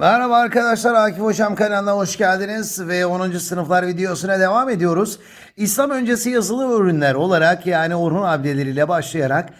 Merhaba arkadaşlar Akif Hocam kanalına hoş geldiniz ve 10. sınıflar videosuna devam ediyoruz. İslam öncesi yazılı ürünler olarak yani Orhun abdeleriyle başlayarak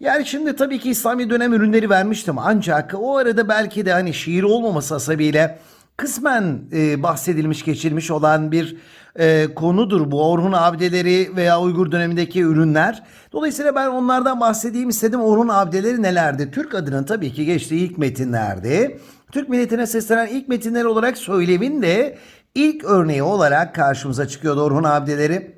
yani şimdi tabii ki İslami dönem ürünleri vermiştim ancak o arada belki de hani şiir olmaması hasebiyle kısmen e, bahsedilmiş geçilmiş olan bir e, konudur bu Orhun abdeleri veya Uygur dönemindeki ürünler. Dolayısıyla ben onlardan bahsedeyim istedim. Orhun abdeleri nelerdi? Türk adının tabii ki geçtiği ilk metinlerdi. Türk milletine seslenen ilk metinler olarak söylemin de ilk örneği olarak karşımıza çıkıyordu Orhun abdeleri.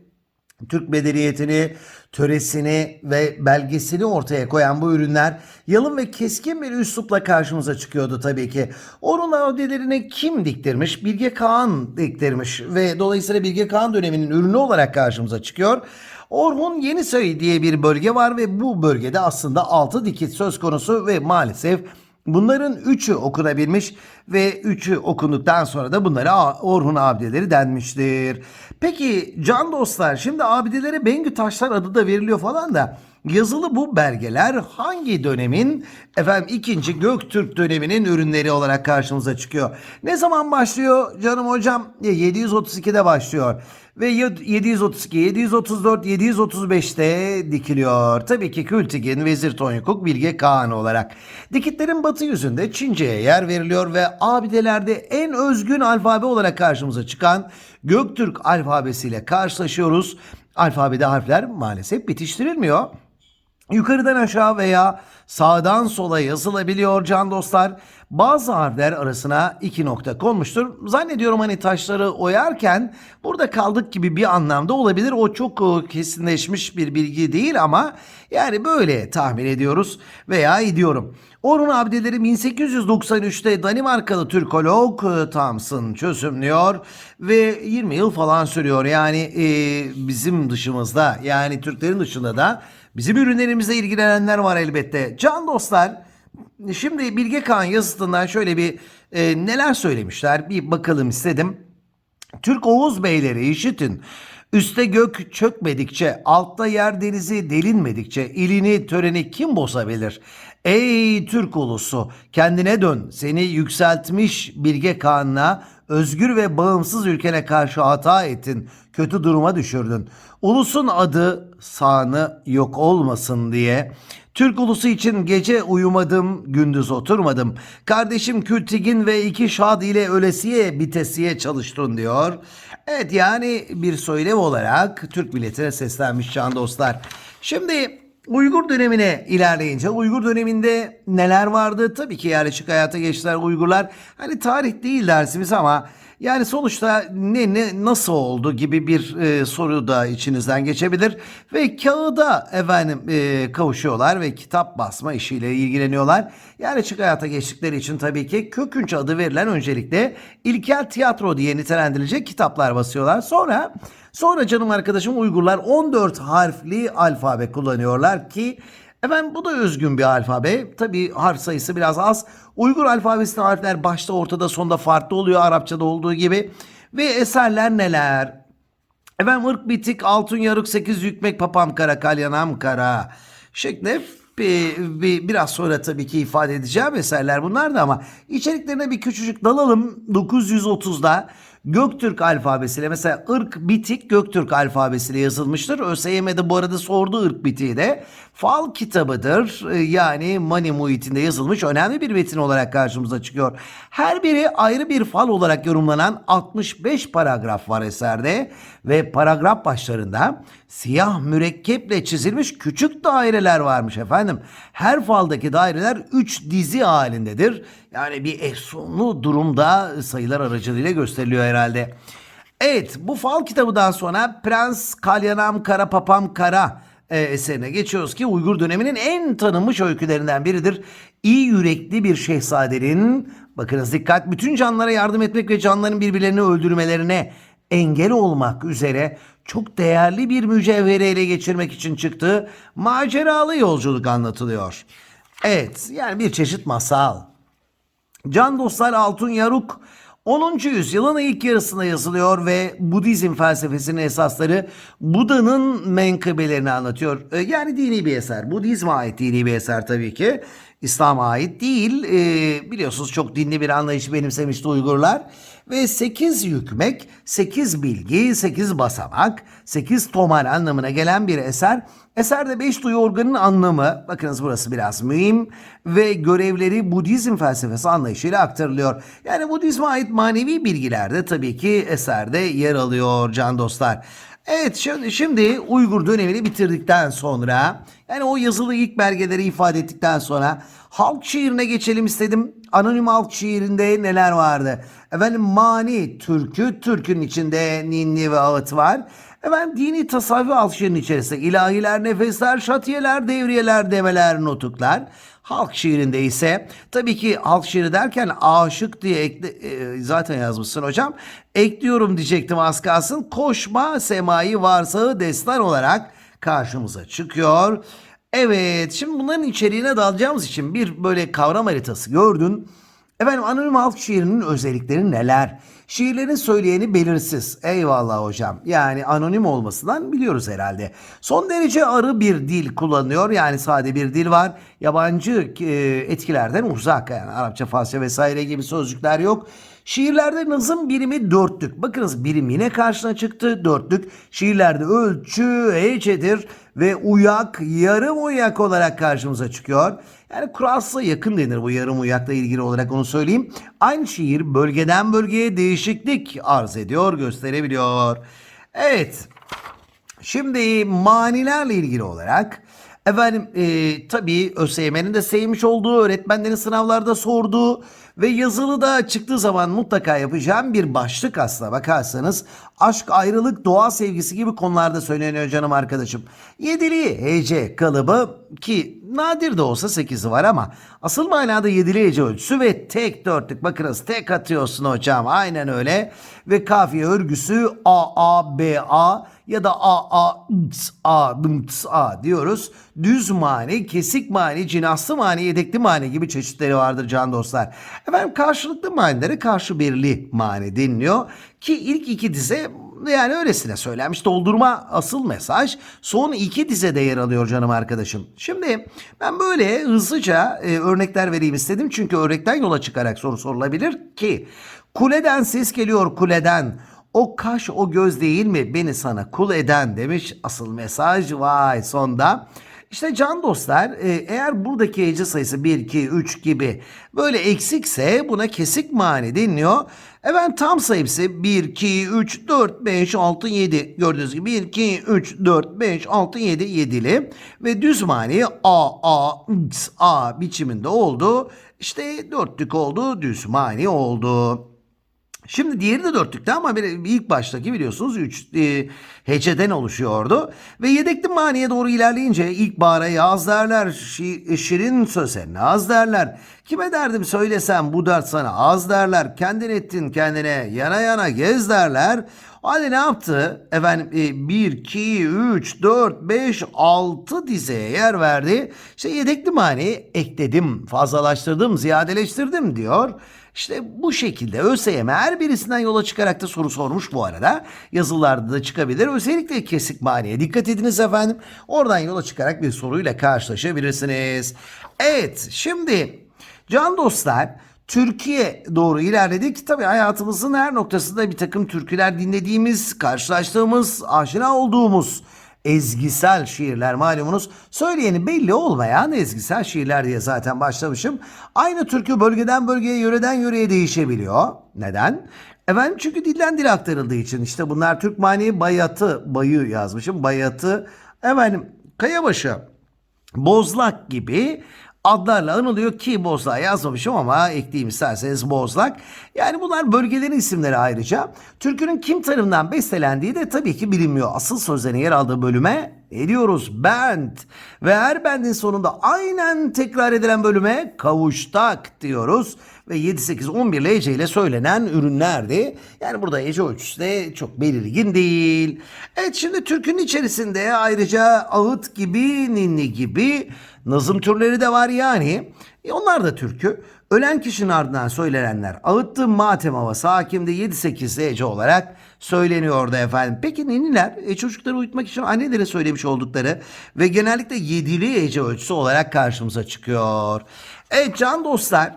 Türk medeniyetini, töresini ve belgesini ortaya koyan bu ürünler yalın ve keskin bir üslupla karşımıza çıkıyordu tabii ki. Orhun abdelerini kim diktirmiş? Bilge Kağan diktirmiş ve dolayısıyla Bilge Kağan döneminin ürünü olarak karşımıza çıkıyor. Orhun Yenisoy diye bir bölge var ve bu bölgede aslında altı dikit söz konusu ve maalesef Bunların üçü okunabilmiş ve üçü okunduktan sonra da bunlara Orhun abideleri denmiştir. Peki can dostlar şimdi abidelere Bengü taşlar adı da veriliyor falan da yazılı bu belgeler hangi dönemin efendim ikinci Göktürk döneminin ürünleri olarak karşımıza çıkıyor? Ne zaman başlıyor canım hocam? 732'de başlıyor. Ve 732, 734, 735'te dikiliyor. Tabii ki Kültigin, Vezir Tonyukuk, Bilge Kağan olarak. Dikitlerin batı yüzünde Çince'ye yer veriliyor ve abidelerde en özgün alfabe olarak karşımıza çıkan Göktürk alfabesiyle karşılaşıyoruz. Alfabede harfler maalesef bitiştirilmiyor. Yukarıdan aşağı veya sağdan sola yazılabiliyor can dostlar. Bazı harfler arasına iki nokta konmuştur. Zannediyorum hani taşları oyarken burada kaldık gibi bir anlamda olabilir. O çok e, kesinleşmiş bir bilgi değil ama yani böyle tahmin ediyoruz veya ediyorum. Orhun abdeleri 1893'te Danimarkalı Türkolog e, Thompson çözümlüyor ve 20 yıl falan sürüyor. Yani e, bizim dışımızda yani Türklerin dışında da bizim ürünlerimizle ilgilenenler var elbette. Can dostlar şimdi Bilge Kağan yazısından şöyle bir e, neler söylemişler bir bakalım istedim. Türk Oğuz beyleri işitin. Üste gök çökmedikçe, altta yer denizi delinmedikçe ilini töreni kim bozabilir? Ey Türk ulusu kendine dön seni yükseltmiş Bilge Kağan'la özgür ve bağımsız ülkene karşı hata ettin, kötü duruma düşürdün. Ulusun adı sağını yok olmasın diye Türk ulusu için gece uyumadım, gündüz oturmadım. Kardeşim Kültigin ve iki şad ile ölesiye bitesiye çalıştın diyor. Evet yani bir söylem olarak Türk milletine seslenmiş can dostlar. Şimdi Uygur dönemine ilerleyince Uygur döneminde neler vardı? Tabii ki yerleşik hayata geçtiler Uygurlar. Hani tarih değil dersimiz ama yani sonuçta ne, ne nasıl oldu gibi bir e, soru da içinizden geçebilir ve kağıda efendim e, kavuşuyorlar ve kitap basma işiyle ilgileniyorlar. Çık hayata geçtikleri için tabii ki kökünç adı verilen öncelikle ilkel tiyatro diye nitelendirilecek kitaplar basıyorlar. Sonra sonra canım arkadaşım Uygurlar 14 harfli alfabe kullanıyorlar ki Efendim bu da özgün bir alfabe. Tabi harf sayısı biraz az. Uygur alfabesinde harfler başta ortada sonda farklı oluyor Arapçada olduğu gibi. Ve eserler neler? Efendim ırk bitik, altın yarık, sekiz yükmek, papam kara, kalyanam kara şeklinde bir, bir, biraz sonra tabii ki ifade edeceğim eserler bunlar da ama içeriklerine bir küçücük dalalım. 930'da Göktürk alfabesiyle mesela ırk bitik Göktürk alfabesiyle yazılmıştır. ÖSYM'de bu arada sordu ırk bitiği de. Fal kitabıdır. Ee, Yani Mani muhitinde yazılmış önemli bir metin olarak karşımıza çıkıyor. Her biri ayrı bir fal olarak yorumlanan 65 paragraf var eserde ve paragraf başlarında siyah mürekkeple çizilmiş küçük daireler varmış efendim. Her faldaki daireler 3 dizi halindedir. Yani bir efsunlu durumda sayılar aracılığıyla gösteriliyor herhalde. Evet bu fal kitabından sonra Prens Kalyanam Kara Papam Kara e, eserine geçiyoruz ki Uygur döneminin en tanınmış öykülerinden biridir. İyi yürekli bir şehzadenin bakınız dikkat bütün canlara yardım etmek ve canların birbirlerini öldürmelerine engel olmak üzere çok değerli bir mücevheri ele geçirmek için çıktığı maceralı yolculuk anlatılıyor. Evet yani bir çeşit masal. Can dostlar Altun Yaruk 10. yüzyılın ilk yarısında yazılıyor ve Budizm felsefesinin esasları Buda'nın menkıbelerini anlatıyor. E, Yani dini bir eser. Budizm'e ait dini bir eser tabii ki. İslam'a ait değil. E, biliyorsunuz çok dinli bir anlayışı benimsemişti Uygurlar. Ve 8 yükmek, 8 bilgi, 8 basamak, 8 tomar anlamına gelen bir eser. Eserde 5 duyu organının anlamı, bakınız burası biraz mühim ve görevleri Budizm felsefesi anlayışıyla aktarılıyor. Yani Budizm'e ait manevi bilgiler de tabii ki eserde yer alıyor can dostlar. Evet şimdi, şimdi Uygur dönemini bitirdikten sonra yani o yazılı ilk belgeleri ifade ettikten sonra halk şiirine geçelim istedim. Anonim halk şiirinde neler vardı? Efendim mani türkü, türkünün içinde ninni ve ağıt var. Efendim dini tasavvuf şiirinin içerisinde ilahiler, nefesler, şatiyeler, devriyeler, demeler, nutuklar. Halk şiirinde ise tabii ki halk şiiri derken aşık diye ekle, e, zaten yazmışsın hocam. Ekliyorum diyecektim az kalsın. Koşma semayı varsağı destan olarak karşımıza çıkıyor. Evet şimdi bunların içeriğine dalacağımız için bir böyle kavram haritası gördün. Efendim anonim halk şiirinin özellikleri neler? Şiirlerin söyleyeni belirsiz. Eyvallah hocam. Yani anonim olmasından biliyoruz herhalde. Son derece arı bir dil kullanıyor. Yani sade bir dil var. Yabancı e, etkilerden uzak. Yani Arapça, Farsça vesaire gibi sözcükler yok. Şiirlerde nazım birimi dörtlük. Bakınız birim yine karşına çıktı dörtlük. Şiirlerde ölçü hecedir ve uyak yarım uyak olarak karşımıza çıkıyor. Yani kuralsa yakın denir bu yarım uyakla ilgili olarak onu söyleyeyim. Aynı şiir bölgeden bölgeye değişiklik arz ediyor, gösterebiliyor. Evet. Şimdi manilerle ilgili olarak efendim e, tabii ÖSYM'nin de sevmiş olduğu öğretmenlerin sınavlarda sorduğu ve yazılı da çıktığı zaman mutlaka yapacağım bir başlık aslına bakarsanız aşk, ayrılık, doğa sevgisi gibi konularda söyleniyor canım arkadaşım. Yedili hece kalıbı ki nadir de olsa 8'i var ama asıl manada yedili hece ölçüsü ve tek dörtlük bakınız tek atıyorsun hocam aynen öyle ve kafiye örgüsü A A B A ya da A A ıts, A tıs, A diyoruz. Düz mani, kesik mani, cinaslı mani, yedekli mani gibi çeşitleri vardır can dostlar. Efendim karşılıklı manilere karşı birli mani deniliyor ki ilk iki dize yani öylesine söylenmiş doldurma asıl mesaj son iki dizede yer alıyor canım arkadaşım. Şimdi ben böyle hızlıca e, örnekler vereyim istedim çünkü örnekten yola çıkarak soru sorulabilir ki kuleden ses geliyor kuleden. O kaş o göz değil mi beni sana kul eden demiş asıl mesaj vay sonda. İşte can dostlar e, eğer buradaki hece sayısı 1, 2, 3 gibi böyle eksikse buna kesik mani deniliyor. Efendim tam sayısı 1, 2, 3, 4, 5, 6, 7 gördüğünüz gibi 1, 2, 3, 4, 5, 6, 7 yedili ve düz mani A, A, X, A biçiminde oldu. İşte dörtlük oldu düz mani oldu. Şimdi diğeri de dörtlükte ama bir, ilk baştaki biliyorsunuz 3 e, heceden oluşuyordu. Ve yedekli maniye doğru ilerleyince ilk bara yaz derler, şi- şirin söze naz derler. Kime derdim söylesem bu dert sana az derler. Kendin ettin kendine yana yana gez derler. Hadi ne yaptı? Efendim 1, 2, 3, 4, 5, 6 dizeye yer verdi. İşte yedekli mani ekledim, fazlalaştırdım, ziyadeleştirdim diyor. İşte bu şekilde ÖSYM her birisinden yola çıkarak da soru sormuş bu arada. Yazılarda da çıkabilir. Özellikle kesik maniye dikkat ediniz efendim. Oradan yola çıkarak bir soruyla karşılaşabilirsiniz. Evet şimdi can dostlar Türkiye doğru ilerledik. Tabii hayatımızın her noktasında bir takım türküler dinlediğimiz, karşılaştığımız, aşina olduğumuz ezgisel şiirler malumunuz. Söyleyeni belli olmayan ezgisel şiirler diye zaten başlamışım. Aynı türkü bölgeden bölgeye, yöreden yöreye değişebiliyor. Neden? Efendim çünkü dilden dile aktarıldığı için işte bunlar Türk mani bayatı, bayı yazmışım. Bayatı efendim Kayabaşı, Bozlak gibi adlarla anılıyor ki Bozlak yazmamışım ama ekleyeyim isterseniz Bozlak. Yani bunlar bölgelerin isimleri ayrıca. Türkünün kim tarafından bestelendiği de tabii ki bilinmiyor. Asıl sözlerin yer aldığı bölüme ne diyoruz? Bent. Ve her bendin sonunda aynen tekrar edilen bölüme kavuştak diyoruz. Ve 7, 8, 11 hece ile söylenen ürünlerdi. Yani burada hece ölçüsü de çok belirgin değil. Evet şimdi türkünün içerisinde ayrıca ağıt gibi, ninni gibi nazım türleri de var yani. E onlar da türkü. Ölen kişinin ardından söylenenler ağıttı matem havası hakimde 7-8 hece olarak söyleniyordu efendim. Peki ninniler e, çocukları uyutmak için annelere söylemiş oldukları ve genellikle yedili hece ölçüsü olarak karşımıza çıkıyor. Evet can dostlar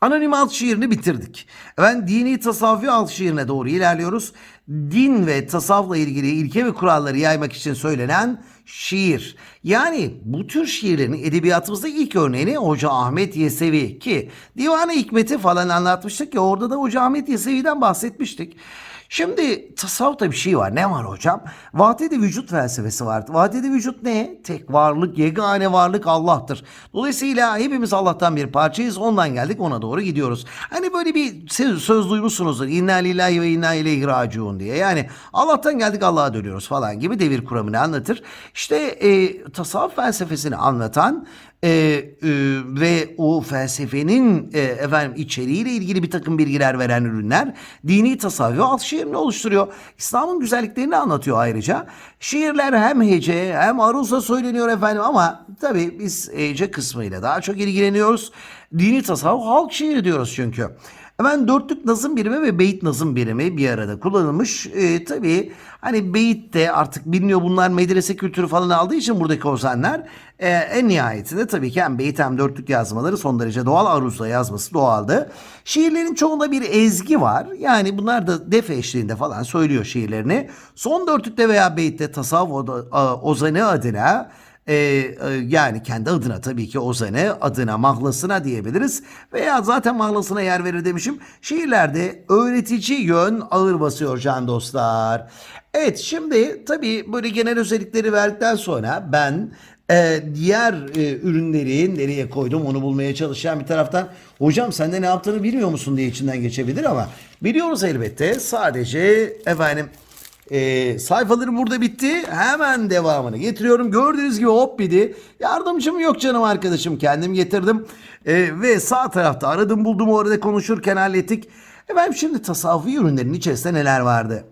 Anonim alt şiirini bitirdik. Ben dini tasavvufi alt şiirine doğru ilerliyoruz. Din ve tasavvufla ilgili ilke ve kuralları yaymak için söylenen şiir. Yani bu tür şiirlerin edebiyatımızda ilk örneğini Hoca Ahmet Yesevi ki Divan-ı Hikmet'i falan anlatmıştık ya orada da Hoca Ahmet Yesevi'den bahsetmiştik. Şimdi tasavvufta bir şey var. Ne var hocam? Vahdedi vücut felsefesi var. Vahdedi vücut ne? Tek varlık, yegane varlık Allah'tır. Dolayısıyla hepimiz Allah'tan bir parçayız. Ondan geldik ona doğru gidiyoruz. Hani böyle bir söz, söz duymuşsunuzdur. İnna lillahi ve inna ileyhi raciun diye. Yani Allah'tan geldik Allah'a dönüyoruz falan gibi devir kuramını anlatır. İşte e, tasavvuf felsefesini anlatan e, e, ve o felsefenin e, efendim içeriğiyle ilgili bir takım bilgiler veren ürünler dini tasavvuf alt şiirini oluşturuyor. İslam'ın güzelliklerini anlatıyor ayrıca. Şiirler hem hece hem aruzla söyleniyor efendim ama tabii biz hece kısmıyla daha çok ilgileniyoruz. Dini tasavvuf halk şiiri diyoruz çünkü. Hemen dörtlük nazım birimi ve beyit nazım birimi bir arada kullanılmış. Ee, tabii hani beyit de artık biliniyor bunlar medrese kültürü falan aldığı için buradaki ozanlar e, en nihayetinde tabii ki hem beyit hem dörtlük yazmaları son derece doğal aruzla yazması doğaldı. Şiirlerin çoğunda bir ezgi var. Yani bunlar da def eşliğinde falan söylüyor şiirlerini. Son dörtlükte veya beyitte tasavvuf ozanı adına ee, e, yani kendi adına tabii ki Ozan'ı adına mahlasına diyebiliriz. Veya zaten mahlasına yer verir demişim. Şiirlerde öğretici yön ağır basıyor can dostlar. Evet şimdi tabii böyle genel özellikleri verdikten sonra ben e, diğer e, ürünleri nereye koydum onu bulmaya çalışan bir taraftan hocam sen de ne yaptığını bilmiyor musun diye içinden geçebilir ama biliyoruz elbette sadece efendim e, sayfalarım burada bitti. Hemen devamını getiriyorum. Gördüğünüz gibi hop bidi. Yardımcım yok canım arkadaşım. Kendim getirdim. E, ve sağ tarafta aradım buldum orada konuşurken hallettik. Efendim şimdi tasavvufi ürünlerin içerisinde neler vardı?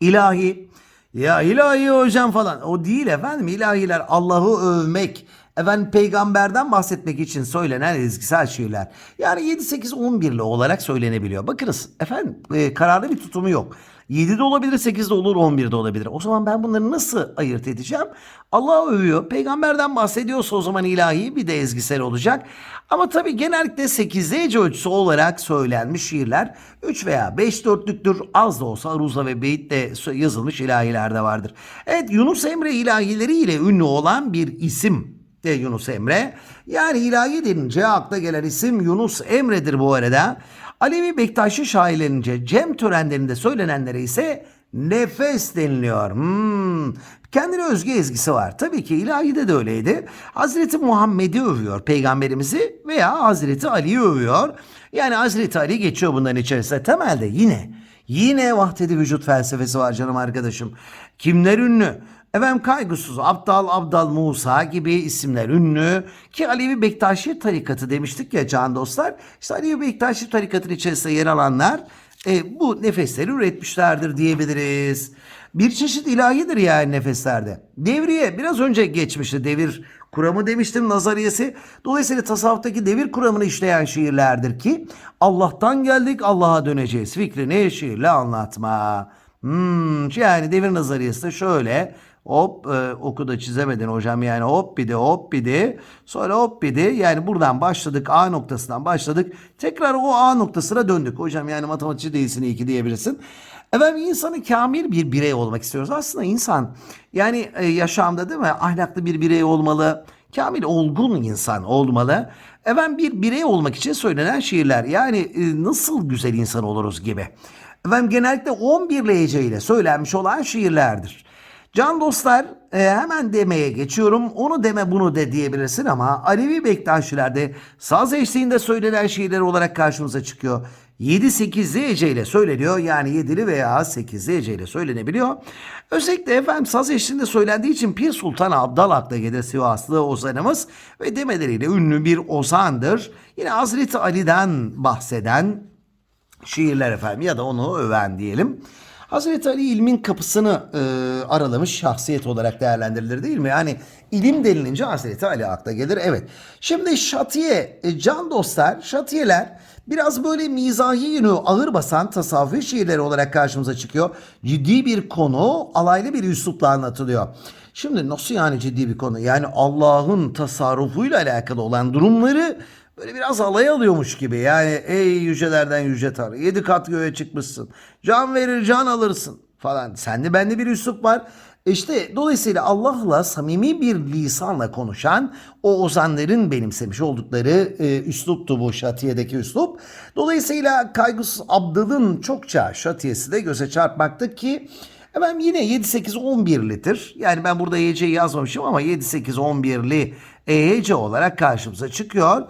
İlahi. Ya ilahi hocam falan. O değil efendim. İlahiler Allah'ı övmek. Efendim peygamberden bahsetmek için söylenen ezgisel şiirler. Yani 7-8-11'li olarak söylenebiliyor. Bakınız efendim e, kararlı bir tutumu yok. 7'de olabilir, 8'de olur, 11'de olabilir. O zaman ben bunları nasıl ayırt edeceğim? Allah övüyor. Peygamberden bahsediyorsa o zaman ilahi bir de ezgisel olacak. Ama tabii genellikle 8 hece ölçüsü olarak söylenmiş şiirler 3 veya 5 dörtlüktür. Az da olsa aruzla ve beyitle yazılmış ilahiler de vardır. Evet Yunus Emre ilahileriyle ünlü olan bir isim de Yunus Emre. Yani ilahi denince akla gelen isim Yunus Emre'dir bu arada. Alevi Bektaşi şairlerince cem törenlerinde söylenenlere ise nefes deniliyor. Hmm. Kendine özgü ezgisi var. Tabii ki ilahide de öyleydi. Hazreti Muhammed'i övüyor peygamberimizi veya Hazreti Ali'yi övüyor. Yani Hazreti Ali geçiyor bunların içerisinde. Temelde yine yine vahdedi vücut felsefesi var canım arkadaşım. Kimler ünlü? Efendim kaygısız Abdal Abdal Musa gibi isimler ünlü ki Alevi Bektaşi tarikatı demiştik ya can dostlar. İşte Alevi Bektaşi tarikatının içerisinde yer alanlar e, bu nefesleri üretmişlerdir diyebiliriz. Bir çeşit ilahidir yani nefeslerde. Devriye biraz önce geçmişti devir kuramı demiştim nazariyesi. Dolayısıyla tasavvuftaki devir kuramını işleyen şiirlerdir ki Allah'tan geldik Allah'a döneceğiz fikrini şiirle anlatma. Hmm, yani devir nazariyesi de şöyle Hop e, oku da çizemedin hocam yani hop bir de hop bir de sonra hop bir de yani buradan başladık A noktasından başladık tekrar o A noktasına döndük hocam yani matematikçi değilsin iyi ki diyebilirsin. Efendim insanı kamil bir birey olmak istiyoruz. Aslında insan yani e, yaşamda değil mi ahlaklı bir birey olmalı. Kamil olgun insan olmalı. Efendim bir birey olmak için söylenen şiirler. Yani e, nasıl güzel insan oluruz gibi. Efendim genellikle 11 lehçe ile söylenmiş olan şiirlerdir. Can dostlar e, hemen demeye geçiyorum. Onu deme bunu de diyebilirsin ama Alevi Bektaşilerde saz eşliğinde söylenen şiirler olarak karşımıza çıkıyor. 7-8'li hece ile söyleniyor. Yani 7'li veya 8'li hece ile söylenebiliyor. Özellikle efendim saz eşliğinde söylendiği için Pir Sultan Abdal akla gelir Sivaslı ozanımız ve demeleriyle ünlü bir ozandır. Yine Hazreti Ali'den bahseden şiirler efendim ya da onu öven diyelim. Hazreti Ali ilmin kapısını e, aralamış şahsiyet olarak değerlendirilir değil mi? Yani ilim denilince Hazreti Ali akla gelir. Evet. Şimdi şatiye, e, can dostlar, şatiyeler biraz böyle mizahi yönü ağır basan tasavvufi şiirleri olarak karşımıza çıkıyor. Ciddi bir konu alaylı bir üslupla anlatılıyor. Şimdi nasıl yani ciddi bir konu? Yani Allah'ın tasarrufuyla alakalı olan durumları böyle biraz alay alıyormuş gibi. Yani ey yücelerden yüce Tanrı yedi kat göğe çıkmışsın. Can verir can alırsın falan. Sende bende bir üslup var. İşte dolayısıyla Allah'la samimi bir lisanla konuşan o ozanların benimsemiş oldukları e, üsluptu bu şatiyedeki üslup. Dolayısıyla Kaygısız Abdal'ın çokça şatiyesi de göze çarpmakta ki Efendim yine 7-8-11'lidir. Yani ben burada EYC'yi yazmamışım ama 7-8-11'li EYC olarak karşımıza çıkıyor.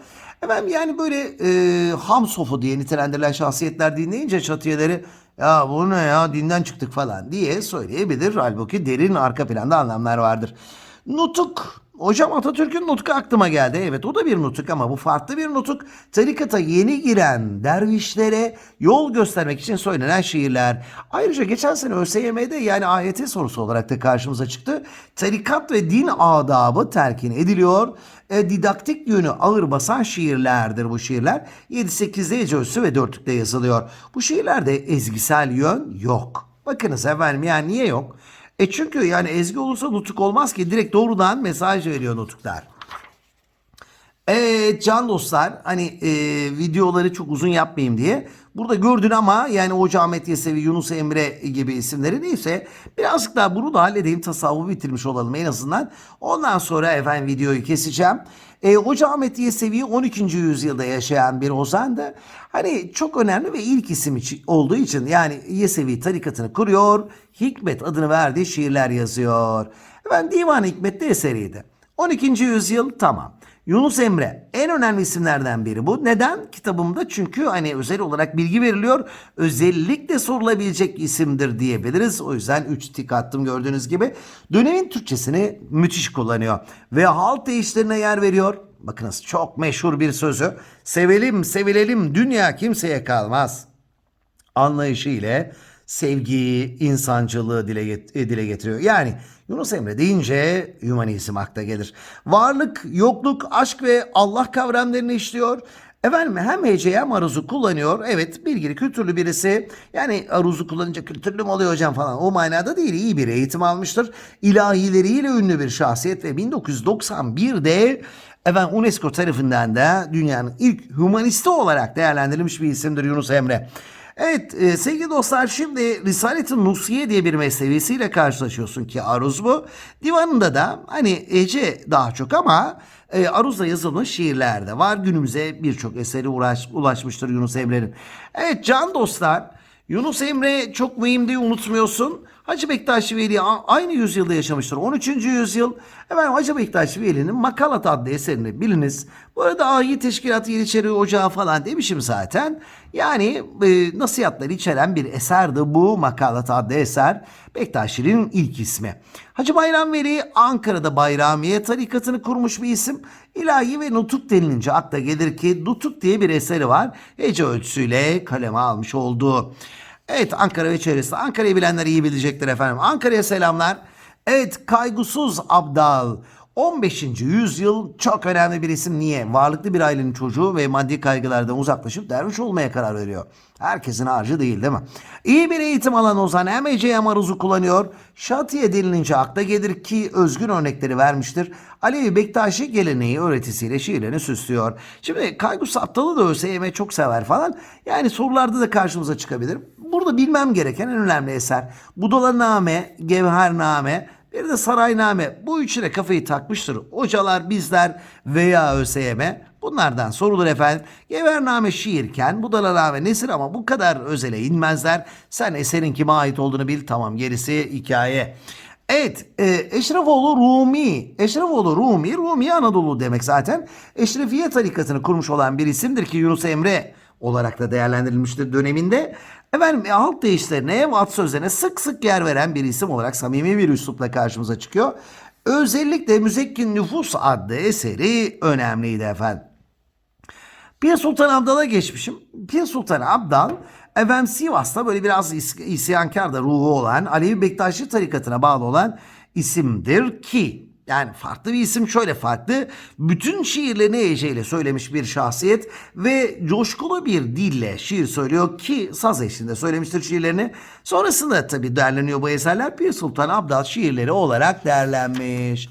Efendim yani böyle e, ham sofu diye nitelendirilen şahsiyetler dinleyince çatiyeleri ya bu ne ya dinden çıktık falan diye söyleyebilir. Halbuki derin arka planda anlamlar vardır. Nutuk Hocam Atatürk'ün nutku aklıma geldi. Evet o da bir nutuk ama bu farklı bir nutuk. Tarikata yeni giren dervişlere yol göstermek için söylenen şiirler. Ayrıca geçen sene ÖSYM'de yani AYT sorusu olarak da karşımıza çıktı. Tarikat ve din adabı telkin ediliyor. E, didaktik yönü ağır basan şiirlerdir bu şiirler. 7-8'de Ece Özsü ve dörtlükte yazılıyor. Bu şiirlerde ezgisel yön yok. Bakınız efendim yani niye yok? E çünkü yani ezgi olursa nutuk olmaz ki direkt doğrudan mesaj veriyor nutuklar. Evet can dostlar hani e, videoları çok uzun yapmayayım diye. Burada gördün ama yani Hoca Ahmet Yesevi, Yunus Emre gibi isimleri neyse birazcık daha bunu da halledeyim tasavvufu bitirmiş olalım en azından. Ondan sonra efendim videoyu keseceğim. E, Hoca Ahmet Yesevi 12. yüzyılda yaşayan bir ozandı. Hani çok önemli ve ilk isim olduğu için yani Yesevi tarikatını kuruyor. Hikmet adını verdiği şiirler yazıyor. Efendim Divan Hikmet'te eseriydi. 12. yüzyıl tamam. Yunus Emre en önemli isimlerden biri bu. Neden? Kitabımda çünkü hani özel olarak bilgi veriliyor. Özellikle sorulabilecek isimdir diyebiliriz. O yüzden 3 tik attım gördüğünüz gibi. Dönemin Türkçesini müthiş kullanıyor. Ve halt deyişlerine yer veriyor. Bakınız çok meşhur bir sözü. Sevelim sevilelim dünya kimseye kalmaz. Anlayışı ile sevgiyi, insancılığı dile, get- e, dile getiriyor. Yani Yunus Emre deyince hümanizm akla gelir. Varlık, yokluk, aşk ve Allah kavramlarını işliyor. Efendim hem hece hem aruzu kullanıyor. Evet bilgili kültürlü birisi. Yani aruzu kullanınca kültürlü mü oluyor hocam falan. O manada değil iyi bir eğitim almıştır. İlahileriyle ünlü bir şahsiyet ve 1991'de efendim UNESCO tarafından da dünyanın ilk humanisti olarak değerlendirilmiş bir isimdir Yunus Emre. Evet e, sevgili dostlar şimdi Risalet-i Nusiye diye bir mesnevisiyle karşılaşıyorsun ki Aruz bu. Divanında da hani Ece daha çok ama e, Aruz'da yazılmış şiirler de var. Günümüze birçok eseri uğraş, ulaşmıştır Yunus Emre'nin. Evet can dostlar Yunus Emre çok mühim diye unutmuyorsun. Hacı Bektaş Veli aynı yüzyılda yaşamıştır. 13. yüzyıl. Efendim Hacı Bektaş Veli'nin Makalat adlı eserini biliniz. Bu arada Ahi Teşkilatı Yeniçeri Ocağı falan demişim zaten. Yani e, nasihatleri içeren bir eserdi bu Makalat adlı eser. Bektaşi'nin ilk ismi. Hacı Bayram Veli Ankara'da Bayramiye tarikatını kurmuş bir isim. İlahi ve nutuk denilince akla gelir ki Nutuk diye bir eseri var. Hece ölçüsüyle kaleme almış olduğu. Evet Ankara ve çevresinde. Ankara'yı bilenler iyi bilecektir efendim. Ankara'ya selamlar. Evet kaygısız Abdal. 15. yüzyıl çok önemli bir isim. Niye? Varlıklı bir ailenin çocuğu ve maddi kaygılardan uzaklaşıp derviş olmaya karar veriyor. Herkesin harcı değil değil mi? İyi bir eğitim alan Ozan hem Ece hem Aruz'u kullanıyor. Şatiye denilince akla gelir ki özgün örnekleri vermiştir. Alevi Bektaşi geleneği öğretisiyle şiirlerini süslüyor. Şimdi Kaygus Aptal'ı da ÖSYM çok sever falan. Yani sorularda da karşımıza çıkabilir. Burada bilmem gereken en önemli eser. Budalaname, Gevhername, bir de Sarayname. Bu üçüne kafayı takmıştır. Hocalar, bizler veya ÖSYM. Bunlardan sorulur efendim. Gevhername şiirken Budalaname nesir ama bu kadar özele inmezler. Sen eserin kime ait olduğunu bil. Tamam gerisi hikaye. Evet, e, Eşrefoğlu Rumi. Eşrefoğlu Rumi, Rumi Anadolu demek zaten. Eşrefiye tarikatını kurmuş olan bir isimdir ki Yunus Emre olarak da değerlendirilmiştir döneminde. Efendim e, halk deyişlerine, vat sözlerine sık sık yer veren bir isim olarak samimi bir üslupla karşımıza çıkıyor. Özellikle Müzekkin Nüfus adlı eseri önemliydi efendim. Pir Sultan Abdal'a geçmişim. Pir Sultan Abdal Efendim Sivas'ta böyle biraz is- isyankar da ruhu olan Alevi Bektaşi tarikatına bağlı olan isimdir ki yani farklı bir isim şöyle farklı. Bütün şiirlerini heceyle söylemiş bir şahsiyet ve coşkulu bir dille şiir söylüyor ki saz eşliğinde söylemiştir şiirlerini. Sonrasında tabii derleniyor bu eserler Pir Sultan Abdal şiirleri olarak derlenmiş.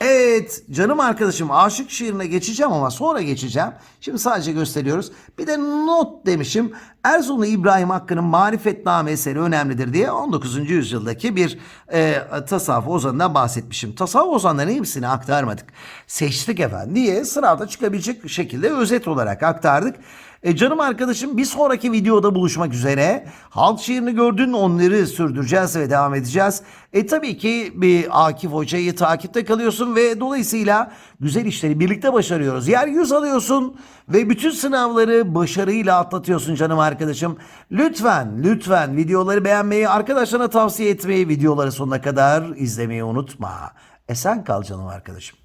Evet canım arkadaşım aşık şiirine geçeceğim ama sonra geçeceğim. Şimdi sadece gösteriyoruz. Bir de not demişim. Erzurumlu İbrahim Hakkı'nın Marifetname eseri önemlidir diye 19. yüzyıldaki bir e, tasavvuf ozanından bahsetmişim. Tasavvuf ozanların hepsini aktarmadık. Seçtik efendim diye sırada çıkabilecek şekilde özet olarak aktardık. E canım arkadaşım bir sonraki videoda buluşmak üzere. Halk şiirini gördün onları sürdüreceğiz ve devam edeceğiz. E tabii ki bir Akif Hoca'yı takipte kalıyorsun ve dolayısıyla güzel işleri birlikte başarıyoruz. Yer yüz alıyorsun ve bütün sınavları başarıyla atlatıyorsun canım arkadaşım. Lütfen lütfen videoları beğenmeyi, arkadaşlarına tavsiye etmeyi, videoları sonuna kadar izlemeyi unutma. Esen kal canım arkadaşım.